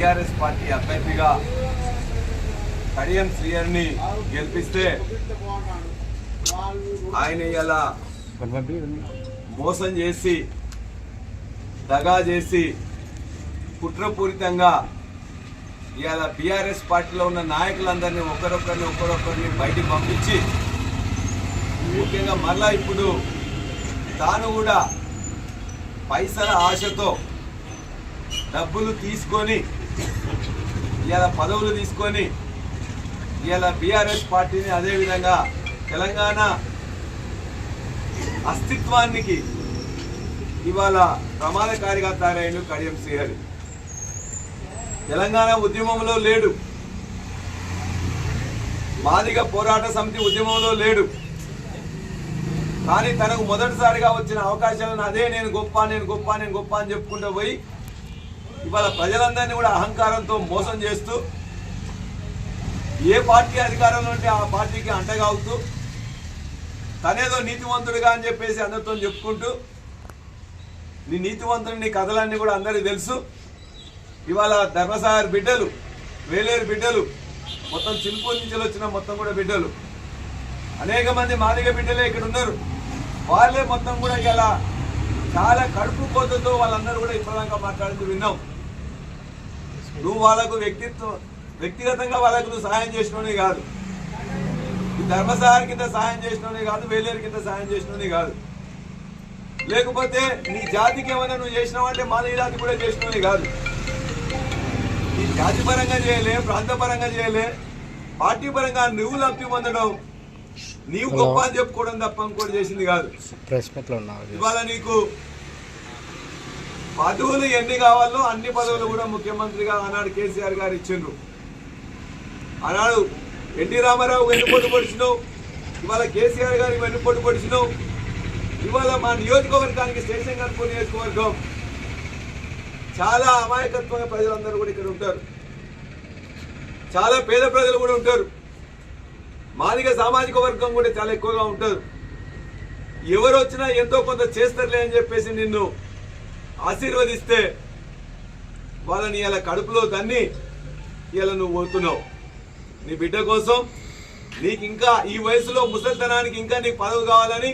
TRS party అభ్యర్థిగా కడియం శ్రీయర్ని గెలిపిస్తే ఆయన ఇలా మోసం చేసి దగా చేసి కుట్రపూరితంగా ఇవాళ బీఆర్ఎస్ పార్టీలో ఉన్న నాయకులందరినీ ఒకరొకరిని ఒకరొకరిని బయటికి పంపించి ముఖ్యంగా మళ్ళా ఇప్పుడు తాను కూడా పైసల ఆశతో డబ్బులు తీసుకొని ఇలా పదవులు తీసుకొని ఇలా బీఆర్ఎస్ పార్టీని అదేవిధంగా తెలంగాణ అస్తిత్వానికి ఇవాళ ప్రమాదకారిగా తయారైన కడియం శ్రీహరి. తెలంగాణ ఉద్యమంలో లేడు. మాదిగ పోరాట సమితి ఉద్యమంలో లేడు. కానీ తనకు మొదటిసారిగా వచ్చిన అవకాశాలను అదే నేను గొప్ప నేను గొప్ప నేను గొప్ప అని చెప్పుకుంటూ పోయి ఇవాళ ప్రజలందరినీ కూడా అహంకారంతో మోసం చేస్తూ ఏ పార్టీ అధికారంలో ఉంటే ఆ పార్టీకి అంటగాగుతూ తనేదో నీతివంతుడిగా అని చెప్పేసి అందరితో చెప్పుకుంటూ నీ నీతివంతుడు నీ కథలన్నీ కూడా అందరికీ తెలుసు. ఇవాళ ధర్మసాగర్ బిడ్డలు వేలేరు బిడ్డలు మొత్తం చిలుపూరు నుంచి వచ్చిన మొత్తం కూడా బిడ్డలు. అనేక మంది మాదిగ బిడ్డలే ఇక్కడ ఉన్నారు. వాళ్ళే మొత్తం కూడా ఇలా చాలా కడుపు కోతతో వాళ్ళందరూ కూడా ఇప్పటిదాకా మాట్లాడుతూ విన్నాం. నువ్వు వాళ్ళకు వ్యక్తిత్వం వ్యక్తిగతంగా వాళ్ళకు నువ్వు సహాయం చేసినోనే కాదు. ఈ ధర్మసాగర్ కింద సహాయం చేసినోనే కాదు వేలేరు కింద సహాయం చేసినోనే కాదు. లేకపోతే నీ జాతికి ఏమైనా నువ్వు చేసినావంటే మానవ జాతి కూడా చేసినోనే కాదు. నీ జాతి పరంగా చేయలే ప్రాంత పరంగా చేయలే పార్టీ పరంగా నువ్వు లబ్ధి పొందడం నీవు గొప్ప అని చెప్పుకోవడం తప్ప ఇంకోటి చేసింది కాదు. ప్రెస్ మీట్లో ఉన్నావు ఇవాళ నీకు పదవులు ఎన్ని కావాలో అన్ని పదవులు కూడా ముఖ్యమంత్రిగా ఆనాడు కేసీఆర్ గారు ఇచ్చిండ్రు. ఆనాడు ఎన్టీ రామారావు వెన్నుపోటు పొడిచినావు ఇవాళ కేసీఆర్ గారి వెన్నుపోటు పొడిచినావు ఇవాళ మా నియోజకవర్గానికి స్టేషన్ కనుకో నియోజకవర్గం. చాలా అమాయకత్వంగా ప్రజలందరూ కూడా ఇక్కడ ఉంటారు. చాలా పేద ప్రజలు కూడా ఉంటారు. మాదిగ సామాజిక వర్గం కూడా చాలా ఎక్కువగా ఉంటారు ఎవరు వచ్చినా ఎంతో కొంత చేస్తారులే అని చెప్పేసి నిన్ను ఆశీర్వదిస్తే వాళ్ళని ఇలా కడుపులో తన్ని ఇలా నువ్వు పోతున్నావు నీ బిడ్డ కోసం నీకు ఇంకా ఈ వయసులో ముసలితనానికి ఇంకా నీకు పదవి కావాలని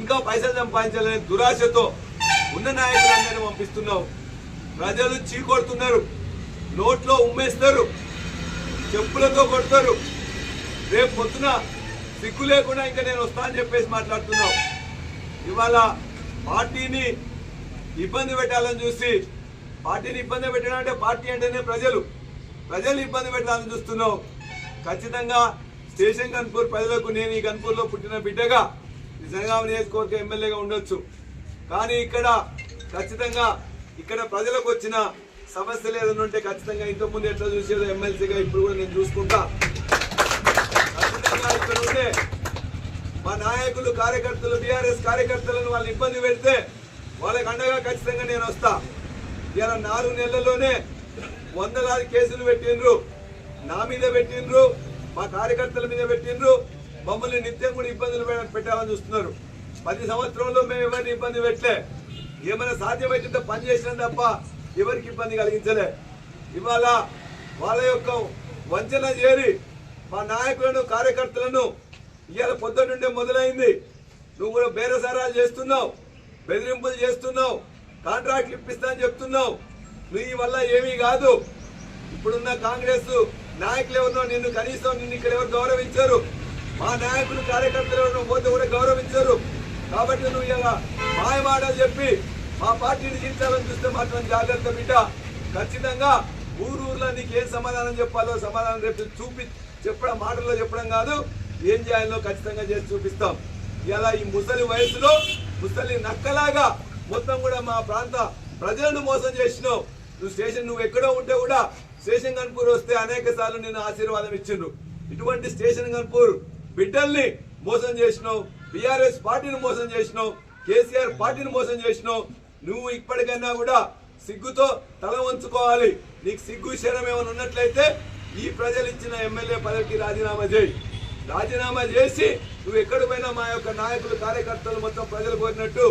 ఇంకా పైసలు సంపాదించాలని దురాశతో ఉన్న నాయకులందరినీ పంపిస్తున్నావు. ప్రజలు చీకొడుతున్నారు. నోట్లో ఉమ్మేస్తారు. చెప్పులతో కొడతారు. రేపు పొద్దున సిగ్గు లేకుండా ఇంకా నేను వస్తా అని చెప్పేసి మాట్లాడుతున్నావు. ఇవాళ పార్టీని ఇబ్బంది పెట్టాలని చూసి పార్టీని ఇబ్బంది పెట్టడం అంటే పార్టీ అంటేనే ప్రజలు. ప్రజలు ఇబ్బంది పెట్టాలని చూస్తున్నావు. ఖచ్చితంగా స్టేషన్ కన్పూర్ ప్రజలకు నేను ఈ కన్పూర్లో పుట్టిన బిడ్డగా నిజంగా నియోజకవర్గ ఎమ్మెల్యేగా ఉండొచ్చు. కానీ ఇక్కడ ఖచ్చితంగా ఇక్కడ ప్రజలకు వచ్చిన సమస్యలు ఏదైనా ఉంటే ఖచ్చితంగా ఇంతకుముందు ఎట్లా చూసేదో ఎమ్మెల్సీగా ఇప్పుడు కూడా నేను చూసుకుంటా. అక్కడ ఉండే మా నాయకులు కార్యకర్తలు బీఆర్ఎస్ కార్యకర్తలను వాళ్ళు ఇబ్బంది పెడితే వాళ్ళకి అండగా ఖచ్చితంగా నేను వస్తా. ఇలా నాలుగు నెలల్లోనే వందలాది కేసులు పెట్టిండ్రు. నా మీద పెట్టిండ్రు మా కార్యకర్తల మీద పెట్టిండ్రు. మమ్మల్ని నిత్యం కూడా ఇబ్బందులు పెట్టామని పెట్టాలని చూస్తున్నారు. పది సంవత్సరంలో మేము ఎవరిని ఇబ్బంది పెట్టలే. ఏమైనా సాధ్యమైతే పని చేసినాం తప్ప ఎవరికి ఇబ్బంది కలిగించలే. ఇవాళ వాళ్ళ యొక్క వంచన చేరి మా నాయకులను కార్యకర్తలను ఇవాళ పొద్దునుండే మొదలైంది. నువ్వు కూడా బేరసారాలు చేస్తున్నావు బెదిరింపులు చేస్తున్నావు కాంట్రాక్ట్లు ఇప్పిస్తా అని చెప్తున్నావు. నీ వల్ల ఏమీ కాదు. ఇప్పుడున్న కాంగ్రెస్ నాయకులు ఎవరినో నిన్ను కనీసం నిన్ను ఇక్కడ ఎవరు గౌరవించారు. మా నాయకులు కార్యకర్తలు ఎవరినో పోతే కూడా గౌరవించారు. కాబట్టి నువ్వు ఇలా మాయమాటలు చెప్పి మా పార్టీని జీవితాలను చూస్తే మాత్రం జాగ్రత్త బిడ్డ. ఖచ్చితంగా ఊరు ఊర్లో నీకు ఏం సమాధానం చెప్పాలో సమాధానం చెప్పి చూపి చెప్పడం మాటల్లో చెప్పడం కాదు. ఏం చేయాలో ఖచ్చితంగా చేసి చూపిస్తాం. ఇలా ఈ ముసలి వయసులో ముసలి నక్కలాగా మొత్తం కూడా మా ప్రాంత ప్రజలను మోసం చేసినావు. నువ్వు స్టేషన్ నువ్వు ఎక్కడో ఉంటే కూడా స్టేషన్ కన్పూర్ వస్తే అనేక సార్లు నేను ఆశీర్వాదం ఇచ్చిండ్రు. ఇటువంటి స్టేషన్ కన్పూర్ బిడ్డల్ని మోసం చేసినావు. బీఆర్ఎస్ పార్టీని మోసం చేసినావు. కేసీఆర్ పార్టీని మోసం చేసినావు. నువ్వు ఇప్పటికైనా కూడా సిగ్గుతో తల వంచుకోవాలి. నీకు సిగ్గు శరం ఏమైనా ఉన్నట్లయితే ఈ ప్రజలు ఇచ్చిన ఎమ్మెల్యే పదవికి రాజీనామా చేయి. రాజీనామా చేసి నువ్వు ఎక్కడ పోయినా మా యొక్క నాయకులు కార్యకర్తలు మొత్తం ప్రజలు కోరినట్టు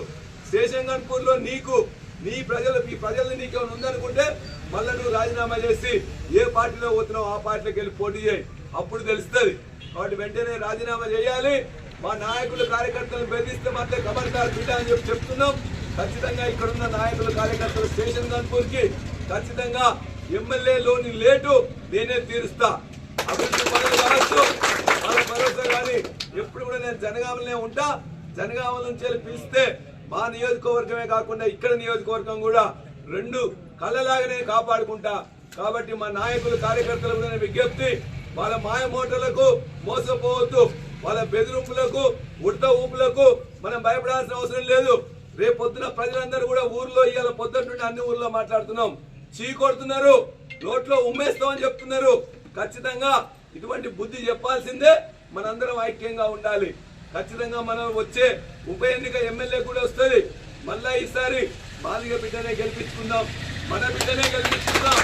స్టేషన్లో నీకు నీ ప్రజలు మీ ప్రజల్ని నీకేమైనా ఉందనుకుంటే మళ్ళీ నువ్వు రాజీనామా చేసి ఏ పార్టీలో పోతున్నావు ఆ పార్టీలోకి వెళ్ళి పోటీ చేయి. అప్పుడు తెలుస్తుంది. కాబట్టి వెంటనే రాజీనామా చేయాలి. మా నాయకులు కార్యకర్తలు బెదిరిస్తే మాత్రం ఖబర్దార్ బిడ్డ అని చెప్పి చెప్తున్నాం. ఖచ్చితంగా ఇక్కడ ఉన్న నాయకులు కార్యకర్తలు స్టేషన్ కనుపూర్కి ఖచ్చితంగా ఎమ్మెల్యేలోని లేటు నేనే తీరుస్తా. అభివృద్ధి పనులు కావచ్చు భరోసా కానీ ఎప్పుడు కూడా నేను జనగామలనే ఉంటా. జనగామ నుంచి పిలిస్తే మా నియోజకవర్గమే కాకుండా ఇక్కడ నియోజకవర్గం కూడా రెండు కళ్ళలాగానే కాపాడుకుంటా. కాబట్టి మా నాయకులు కార్యకర్తలు కూడా విజ్ఞప్తి వాళ్ళ మాయ మోటలకు మోసపోవద్దు. వాళ్ళ బెదిరింపులకు ఉడత ఊపులకు మనం భయపడాల్సిన అవసరం లేదు. రేపు పొద్దున ప్రజలందరూ కూడా ఊర్లో ఇవాళ పొద్దున్న నుండి అన్ని ఊర్లో మాట్లాడుతున్నాం. చీ కొడుతున్నారు. నోట్లో ఉమ్మేస్తామని చెప్తున్నారు. ఖచ్చితంగా ఇటువంటి బుద్ధి చెప్పాల్సిందే మనందరం ఐక్యంగా ఉండాలి. ఖచ్చితంగా మనం వచ్చే ఉప ఎన్నిక ఎమ్మెల్యే కూడా వస్తుంది. మళ్ళా ఈసారి బాలిక బిడ్డనే గెలిపించుకుందాం మన బిడ్డనే గెలిపించుకుందాం.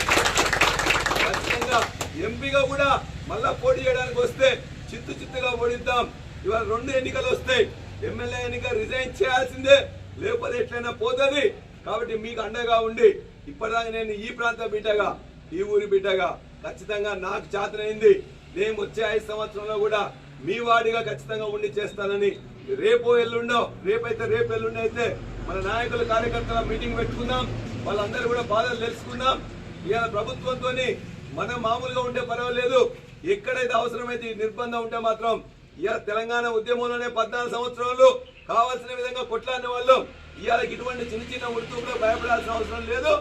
ఖచ్చితంగా ఎంపీగా కూడా మళ్ళా పోటీ చేయడానికి వస్తే చిత్తు చిత్తుగా ఓడిద్దాం. ఇవాళ రెండు ఎన్నికలు వస్తాయి. ఎమ్మెల్యే ఎన్నిక రిజైన్ చేయాల్సిందే లేకపోతే ఎట్లయినా పోతుంది. కాబట్టి మీకు అండగా ఉండి ఇప్పటిదాకా నేను ఈ ప్రాంత బిడ్డగా ఈ ఊరి బిడ్డగా ఖచ్చితంగా నాకు చేతనైంది నేను వచ్చే ఐదు సంవత్సరంలో కూడా మీ వాడిగా ఖచ్చితంగా ఉండి చేస్తానని రేపు ఎల్లుండో రేపైతే రేపు ఎల్లుండి అయితే మన నాయకుల కార్యకర్తల మీటింగ్ పెట్టుకుందాం. వాళ్ళందరూ కూడా బాధలు తెలుసుకుందాం. ఇవాళ ప్రభుత్వంతోని మనం మామూలుగా ఉంటే పర్వాలేదు. ఎక్కడైతే అవసరమైతే నిర్బంధం ఉంటే మాత్రం ఇవాళ తెలంగాణ ఉద్యమంలోనే పద్నాలుగు సంవత్సరాలు కావాల్సిన విధంగా కొట్లాడిన వాళ్ళు. ఇవాళ ఇటువంటి చిన్న చిన్న ఉడుతుకులో భయపడాల్సిన అవసరం లేదు.